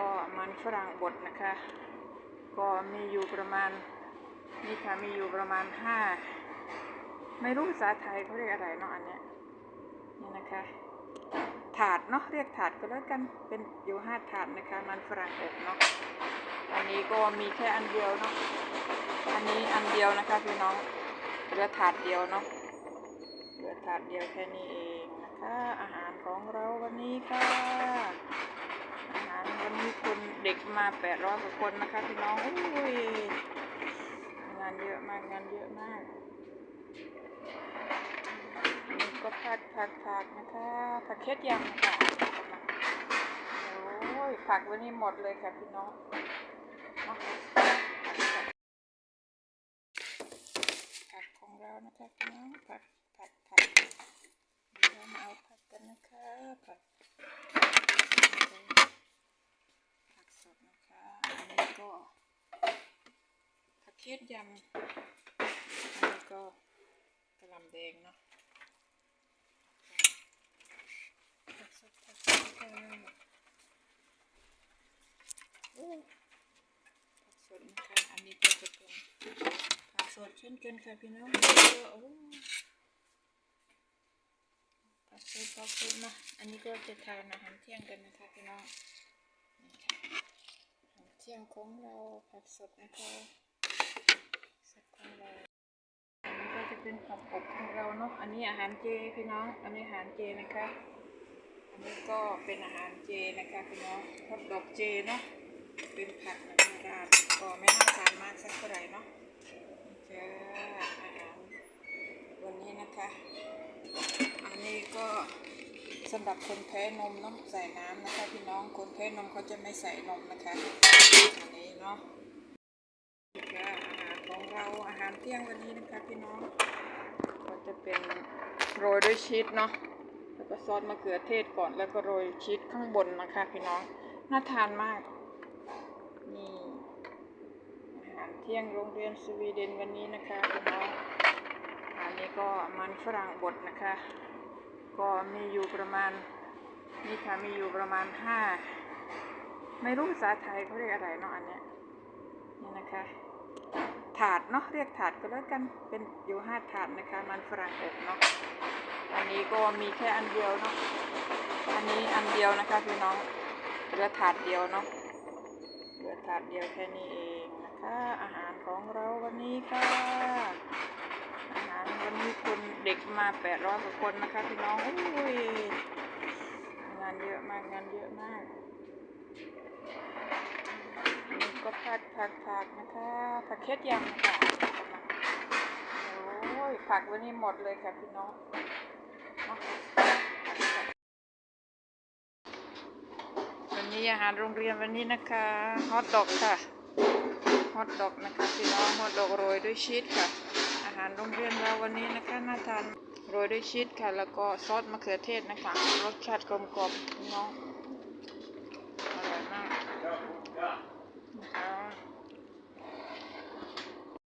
ก็มันฝรั่งบดนะคะ ก็มีอยู่ประมาณนี่ค่ะมีอยู่ประมาณห้าไม่รู้ภาษาไทยเขาเรียกอะไรเนาะอันเนี้ยนี่นะคะ ถาดเนาะเรียกถาดก็แล้วกันเป็นอยู่ห้าถาดนะคะ มันฝรั่งอบเนาะอันนี้ก็มีแค่อันเดียวเนาะอันนี้อันเดียวนะคะพี่น้องเหลือถาดเดียวเนาะเหลือถาดเดียวแค่นี้เองนะคะ อาหารของเราวันนี้ค่ะ วันนี้คนเด็กมาแปดร้อยกว่าคนนะคะพี่น้องอุ้ยงานเยอะมากงานเยอะมากอันนี้ก็ผักผักผักนะคะผักเค็ดยำค่ะโอ้ยผักวันนี้หมดเลยค่ะพี่น้องผักของเรานะคะพี่น้องผักผักผักเดี๋ยวเรามาเอาผักกันนะคะผักสดนะคะ อันนี้ก็ผัก เคียดยำอันนี้ก็กระหล่ำแดงเนาะผักสดนะคะอันนี้ก็จะเป็นผักสดเช่นกันค่ะพี่น้องโอ้ผักสดผักสดนะอันนี้ก็จะทานอาหารเที่ยงกันนะคะพี่น้องอาหารเที่ยงของเราผักสดนะคะสดของเรา อันนี้ก็จะ เป็นผักอบของเราเนาะ อันนี้อาหารเจพี่น้อง อันนี้อาหารเจนะคะ อันนี้ก็เป็นอาหารเจนะคะพี่น้องทอดดอกเจเนาะ เป็นผักนะคะราดก็ไม่น่าทานมากสักเท่าไหร่เนาะจ้าอาหารวันนี้นะคะ อันนี้ก็สำหรับคนแพ้นมเนาะใส่น้ำนะคะพี่น้อง คนแพ้นมเขาจะไม่ใส่นมนะคะ อันนี้เนาะ เราอาหารเที่ยงวันนี้นะคะพี่น้อง ก็จะเป็นโรยด้วยชีสเนาะแล้วก็ซอสมะเขือเทศก่อนแล้วก็โรยชีสข้างบนนะคะพี่น้องน่าทานมากนี่อาหารเที่ยงโรงเรียนสวีเดนวันนี้นะคะพี่น้องอันนี้ก็มันฝรั่งบดนะคะ ก็มีอยู่ประมาณนี่ค่ะมีอยู่ประมาณห้าไม่รู้ภาษาไทยเขาเรียกอะไรเนาะอันเนี้ยนี่นะคะ ถาดเนาะเรียกถาดก็แล้วกันเป็นอยู่ห้าถาดนะคะ มันฝรั่งอบเนาะอันนี้ก็มีแค่อันเดียวเนาะอันนี้อันเดียวนะคะพี่น้องเหลือถาดเดียวเนาะเหลือถาดเดียวแค่นี้เองนะคะ อาหารของเราวันนี้ค่ะอาหารวันนี้คนเด็กมาแปดร้อยกว่าคนนะคะพี่น้องอุ้ยงานเยอะมากงานเยอะมาก ผักผักผักนะคะผักเค็ดยำค่ะโอ้ยผักวันนี้หมดเลยค่ะพี่น้องวันนี้อาหารโรงเรียนวันนี้นะคะฮอทดอกค่ะฮอทดอกนะคะพี่น้องฮอทดอกโรยด้วยชีสค่ะ อาหารโรงเรียนเราวันนี้นะคะน่าทานโรยด้วยชีสค่ะ แล้วก็ซอสมะเขือเทศนะคะ รสชาติกลมกล่อมพี่น้อง